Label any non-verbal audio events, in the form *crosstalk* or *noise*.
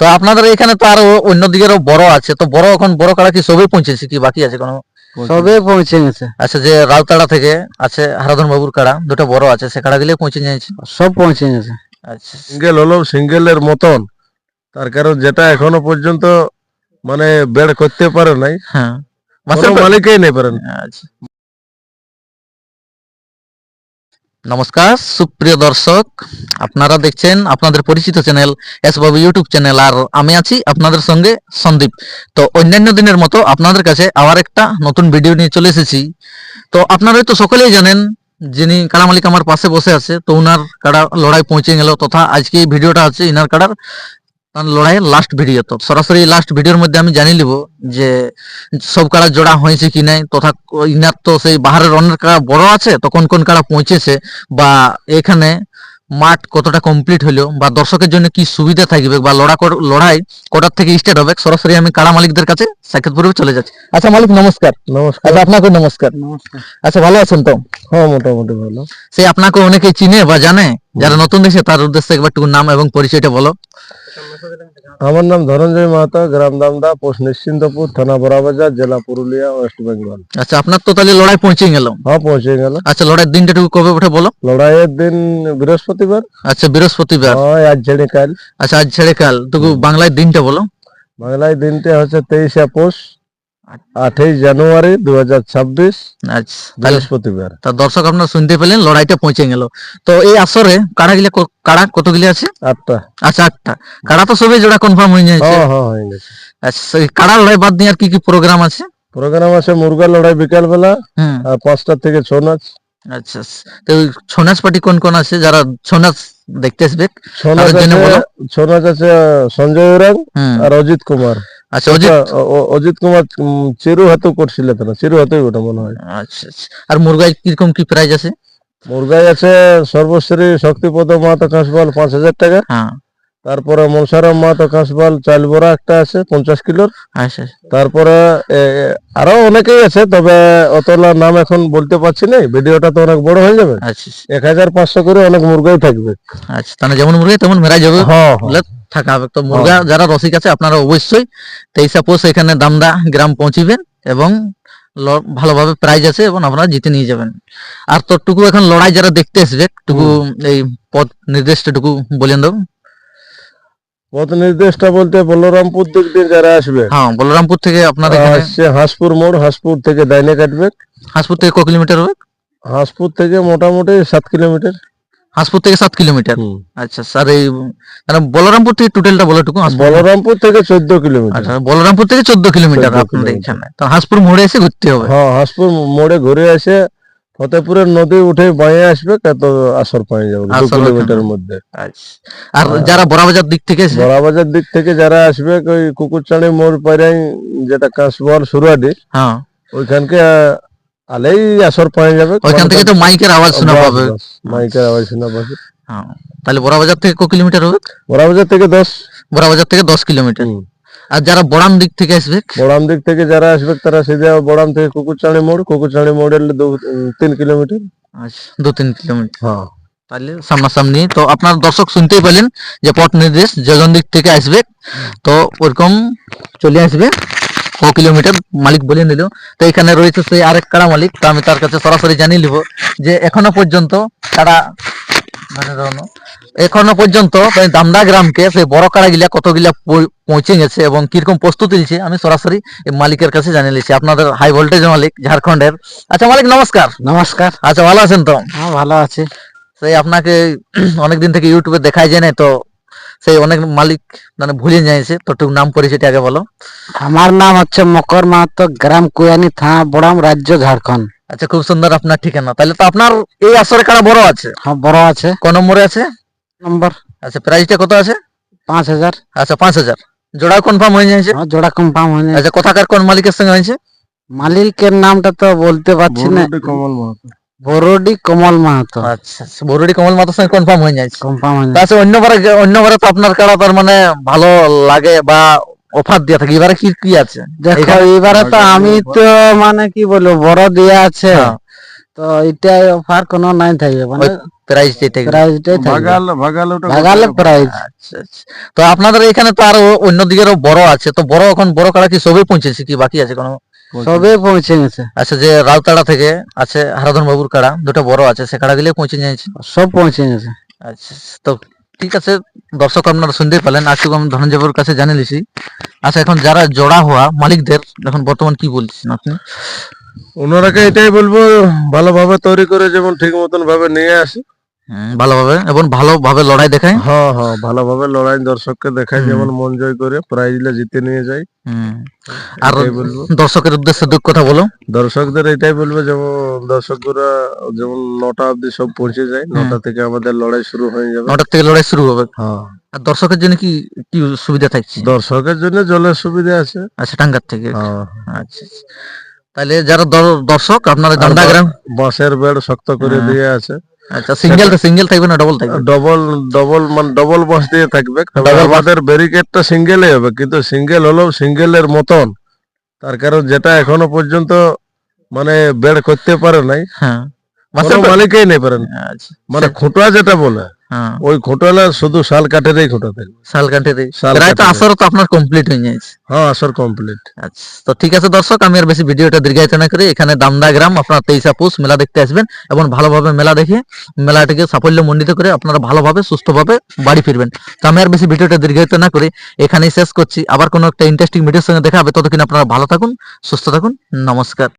তো আপনাদের এখানে তো আরও অন্য দিকেরও বড় আছে তো বড় এখন বড় কাড়া কি সবই পৌঁছেছে কি বাকি আছে কোনো? সবে পৌঁছে গেছে আচ্ছা যে রাউতাড়া থেকে আছে হারাধন বাবুর কাড়া দুটো বড় আছে সে কাড়া দিলে পৌঁছে যাচ্ছে সব পৌঁছে গেছে আচ্ছা। সিঙ্গেল হলো সিঙ্গেলের মতন। তার কারণ যেটা এখনও পর্যন্ত মানে বেড করতে পারে নাই। হ্যাঁ। মালিকই নেই পারেন। আচ্ছা। নমস্কার, সুপ্রিয় দর্শক, আপনারা দেখছেন আপনাদের পরিচিত channel S Babu YouTube channel আর আমি আছি আপনাদের সঙ্গে সন্দীপ। তো অন্যান্য দিনের মতো আপনাদের কাছে আবার একটা নতুন ভিডিও নিয়ে চলে এসেছি। তো আপনারা তো সকলেই জানেন, যিনি কাড়া মালিক আমার পাশে বসে আছে, তো উনার কাড়া লড়াই পৌঁছে গেল, তথা আজকে এই ভিডিওটা আছে ইনার কাড়ার। লড়াইয়ের লাস্ট ভিডিও তো। সরাসরি লাস্ট ভিডিওর মধ্যে আমি নিব যে সব কাড়া জোড়া হয়েছে কি নাই তথা ইনার তো সেই বাহারের অনেক কাড়া বড় আছে তো কোন কোন কাড়া পৌঁছেছে বা এখানে মাঠ কতটা কমপ্লিট হলো বা দর্শকের জন্য কি সুবিধা থাকবে বা লড়া লড়াই কটার থেকে স্টার্ট হবে সরাসরি আমি কারা মালিকদের কাছে সাক্ষাৎ পূর্বে চলে যাচ্ছি। আচ্ছা মালিক নমস্কার। নমস্কার। আচ্ছা আপনাকে নমস্কার। নমস্কার। আচ্ছা ভালো আছেন তো? হ্যাঁ মোটামুটি ভালো। সেই আপনাকে অনেকে চিনে বা জানে যারা নতুন দেশে তার উদ্দেশ্যে একবার টুকু নাম এবং পরিচয়টা বলো। আমার নাম ধনঞ্জয় মাহাতো গ্রাম দামদা পোস্ট নিশ্চিন্তপুর থানা বড়াবাজার জেলা পুরুলিয়া ওয়েস্ট বেঙ্গল। আচ্ছা আপনার তো তাহলে লড়াই পৌঁছে গেল। হ্যাঁ পৌঁছে গেল। আচ্ছা লড়াইয়ের দিনটা টুকু কবে উঠে বলো? লড়াইয়ের দিন বৃহস্পতিবার। আচ্ছা বৃহস্পতিবার। হয় আজ ছেড়ে কাল। আচ্ছা আজ ছেড়ে কাল। টুকু বাংলায় দিনটা বলো। বাংলায় দিনটা হচ্ছে তেইশে পৌষ। আঠাইশ জানুয়ারি দু হাজার ছাব্বিশ আচ্ছা বৃহস্পতিবার। তা দর্শক আপনারা শুনতে পেলেন লড়াইটা পৌঁছে গেল। তো এই আসরে কাড়া গিলে ক- কাড়া কতগুলি আছে? আটটা। আচ্ছা আটটা। কাড়া তো জোড়া কনফার্ম হয়ে যাচ্ছে? হ্যাঁ হ্যাঁ আচ্ছা কাড়া লড়াই বাদ দিয়ে আর কি কি প্রোগ্রাম আছে? প্রোগ্রাম আছে মুরগা লড়াই বিকাল বেলা আর পাঁচটা থেকে ছৌ নাচ। আচ্ছা তো ছৌ নাচ পার্টি কোন কোন আছে? যারা ছৌ নাচ দেখতে আসবে ছৌ নাচ আছে বলো। ছৌ নাচ আছে সঞ্জয় ওরাং আর অজিত কুমার। আচ্ছা অজিত অজিত কুমার চিরু হাতেও করছিল চিরু হাতেই ওটা মনে হয়। আচ্ছা আচ্ছা। আর মুরগায় কীরকম কি প্রাইস আছে? মুরগাই আছে সর্বশ্রী শক্তিপদ মাহাতো কাঁসবাল পাঁচ হাজার টাকা। হ্যাঁ। তারপরে মনসারাম মাহাতো কাঁসবাল চাল বড়া একটা আছে পঞ্চাশ কিলোর। আচ্ছা তারপরে এ, এ, আরও অনেকেই আছে তবে অতলা নাম এখন বলতে পারছি না ভিডিওটা তো অনেক বড় হয়ে যাবে। আচ্ছা এক হাজার পাঁচশো করে অনেক মুরগাই থাকবে। আচ্ছা তাহলে যেমন মুরগাই তেমন মেরা যাবে। হ্যাঁ বলে থাকা তো মুরগা যারা রসিক আছে আপনারা অবশ্যই তেইশা পোষ এখানে দামদা গ্রাম পৌঁছিবেন এবং ভালোভাবে প্রাইজ আছে এবং আপনারা জিতে নিয়ে যাবেন। আর তো টুকু এখন লড়াই যারা দেখতে আসবে টুকু এই পথ নির্দেশটা টুকু বলেন দাও। পথ নির্দেশটা বলতে বলরামপুর দিক দিয়ে যারা আসবে হ্যাঁ বলরামপুর থেকে আপনার আসছে হাঁসপুর মোড় হাঁসপুর থেকে ডাইনে কাটবে। হাঁসপুর থেকে ক কিলোমিটার হবে? হাঁসপুর থেকে মোটামুটি সাত কিলোমিটার। হাঁসপুর থেকে সাত কিলোমিটার। আচ্ছা স্যার এই মানে বলরামপুর থেকে টোটালটা বলো টুকু বলরামপুর থেকে চোদ্দ কিলোমিটার। আচ্ছা বলরামপুর থেকে চোদ্দ কিলোমিটার 14 আপনাদের এখানে। তো হাঁসপুর মোড়ে এসে ঘুরতে হবে। হ্যাঁ হাঁসপুর মোড়ে ঘুরে এসে ফতেপুরের নদী উঠে বাঁয়ে আসবে কত আসর পাই যাবে দু কিলোমিটার মধ্যে। আচ্ছা। আর যারা বড়াবাজার দিক থেকে বড়াবাজার দিক থেকে যারা আসবে ওই কুকুরচাঁড়ি মোড় পাইরাই যেটা কাঁসবল সুরাডি হ্যাঁ। ওইখানকে আলেই আসর পাই যাবে ওইখান থেকে তো মাইকের আওয়াজ শোনা পাবে। মাইকের আওয়াজ শোনা পাবে। হ্যাঁ তাহলে বড়াবাজার থেকে ক কিলোমিটার হবে? বড়াবাজার থেকে দশ। বড়াবাজার থেকে দশ কিলোমিটার। আর যারা বড়াম দিক থেকে আসবে? বড়াম দিক থেকে যারা আসবে তারা সিধা বড়াম থেকে কুকুরচাঁড়ি মোড়। কুকুরচাঁড়ি মোড়ের দু তিন কিলোমিটার। আচ্ছা দু তিন কিলোমিটার। হ্যাঁ। তাহলে সামনাসামনি তো আপনার দর্শক শুনতেই পেলেন যে পথ নির্দেশ যেজন দিক থেকে আসবে তো ওরকম চলে আসবে। ক কিলোমিটার মালিক বলে নিল। তো এখানে রয়েছে সেই আরেক কাড়া মালিক তো আমি তার কাছে সরাসরি জানিয়ে নিব যে এখনও পর্যন্ত কাড়া মানে এখনও পর্যন্ত দামদা গ্রামকে সেই বড় কাড়া গিলা কতগুলা পৌঁছে গেছে এবং কীরকম প্রস্তুতি নিচ্ছে আমি সরাসরি এই মালিকের কাছে জানিয়ে নিচ্ছি। আপনাদের হাই ভোল্টেজ মালিক ঝাড়খণ্ডের। আচ্ছা মালিক নমস্কার। নমস্কার। আচ্ছা ভালো আছেন তো? হ্যাঁ ভালো আছে। সেই আপনাকে *clears throat* অনেকদিন থেকে ইউটিউবে দেখাই যায় না তো সেই অনেক মালিক মানে ভুলে যাইছে তো একটু নাম পরিচয়টা আগে বলো। আমার নাম হচ্ছে মকর মাহাতো গ্রাম কুয়ানি থানা বড়াম রাজ্য ঝাড়খণ্ড। আচ্ছা খুব সুন্দর আপনার ঠিকানা। তাহলে তো আপনার এই আসরে কারা বড় আছে? হ্যাঁ বড় আছে। ক নম্বরে আছে? নম্বর? আচ্ছা প্রাইসটা কত আছে? পাঁচ হাজার। আচ্ছা পাঁচ হাজার। জোড়া কনফার্ম হয়ে যাচ্ছে হ্যাঁ, জোড়া কনফার্ম হয়ে আচ্ছা কোথাকার কোন মালিকের সঙ্গে হয়েছে? মালিকের নামটা তো বলতে পারছি না। কমল মাহাতো। বরডি কমল মাহাতো। আচ্ছা আচ্ছা, কমল মাতার সঙ্গে কনফার্ম হয়ে যাচ্ছে। কনফার্ম হয়ে তা অন্যবারে অন্যবারে তো আপনার কারা তার মানে ভালো লাগে বা অফার দিয়ে থাকে এবারে কি কি আছে? দেখো এবারে তো আমি তো মানে কি বলব বড় দেয়া আছে। হ্যাঁ। তো এটা অফার কোনো নাই থাকবে মানে প্রাইস থাকবে। ভাগাল ভাগাল ওটা ভাগালে প্রাইস আচ্ছা আচ্ছা। তো আপনাদের এখানে তো আরও অন্য দিকেরও বড় আছে তো বড় এখন বড় কাড়া কি সবই পৌঁছেছে কি বাকি আছে কোনো? সবে পৌঁছে গেছে। আচ্ছা যে রাউতাড়া থেকে আছে হারাধন বাবুর কাড়া দুটো বড় আছে সে কাড়া গুলো পৌঁছে যাচ্ছে সব পৌঁছে গেছে। আচ্ছা তো ঠিক আছে দর্শক আপনারা শুনতে পেলেন আজকে আমি ধনঞ্জয় বাবুর কাছে জানিয়ে লিছি আচ্ছা এখন যারা জোড়া হওয়া মালিকদের এখন বর্তমান কি বলছেন আপনি? ওনারাকে এটাই বলব ভালোভাবে তৈরি করে যেমন ঠিক মতন ভাবে নিয়ে আসে ভালোভাবে এবং ভালোভাবে লড়াই দেখায়। হ্যাঁ হ্যাঁ ভালোভাবে লড়াই দর্শককে দেখায় যেমন মন জয় করে প্রাইজ জিতে নিয়ে যায়। হুম। আর দর্শকের উদ্দেশ্যে দুঃখ কথা বলো। দর্শকদের এটাই বলব যেমন দর্শকরা যেমন নটা অবধি সব পৌঁছে যায় নটা থেকে আমাদের লড়াই শুরু হয়ে যাবে। নটার থেকে লড়াই শুরু হবে। হ্যাঁ। আর দর্শকের জন্য কি কি সুবিধা থাকছে? দর্শকের জন্য জলের সুবিধা আছে। আচ্ছা টাঙ্গার থেকে। হ্যাঁ। আচ্ছা আচ্ছা। তাহলে যারা দর্শক আপনারা দামদা গ্রাম বাঁশের বেড় শক্ত করে হ্যাঁ। দিয়ে আছে। আচ্ছা সিঙ্গেল সিঙ্গেল থাকবে না ডবল থাকবে? ডবল ডবল মানে ডবল দিয়ে থাকবে। আমাদের ব্যারিকেডটা সিঙ্গেলই হবে কিন্তু সিঙ্গেল হলো সিঙ্গেলের মতন। তার কারণ যেটা এখনও পর্যন্ত মানে বেড় করতে পারে নাই হ্যাঁ। মালিকই নেই পারেন। আচ্ছা। মানে খুঁটা যেটা বলে ওই খুঁটালে শুধু শাল কাঠেরই খুঁটা থাকবে শাল শাল প্রায় তো কাঠেরই। আসর তো আপনার কমপ্লিট হয়ে যাচ্ছে। হ্যাঁ আসর কমপ্লিট আচ্ছা তো ঠিক আছে দর্শক আমি আর বেশি ভিডিওটা দীর্ঘায়িত না করে। এখানে দামদা গ্রাম আপনারা তেইশা পুষ মেলা দেখতে আসবেন এবং ভালোভাবে মেলা দেখে মেলাটিকে সাফল্য মণ্ডিত করে আপনারা ভালোভাবে সুস্থভাবে বাড়ি ফিরবেন। তো আমি আর বেশি ভিডিওটা দীর্ঘায়িত না করে। এখানেই শেষ করছি। আবার কোনো একটা ইন্টারেস্টিং ভিডিওর সঙ্গে দেখা হবে। ততক্ষণ আপনারা ভালো থাকুন সুস্থ থাকুন। নমস্কার।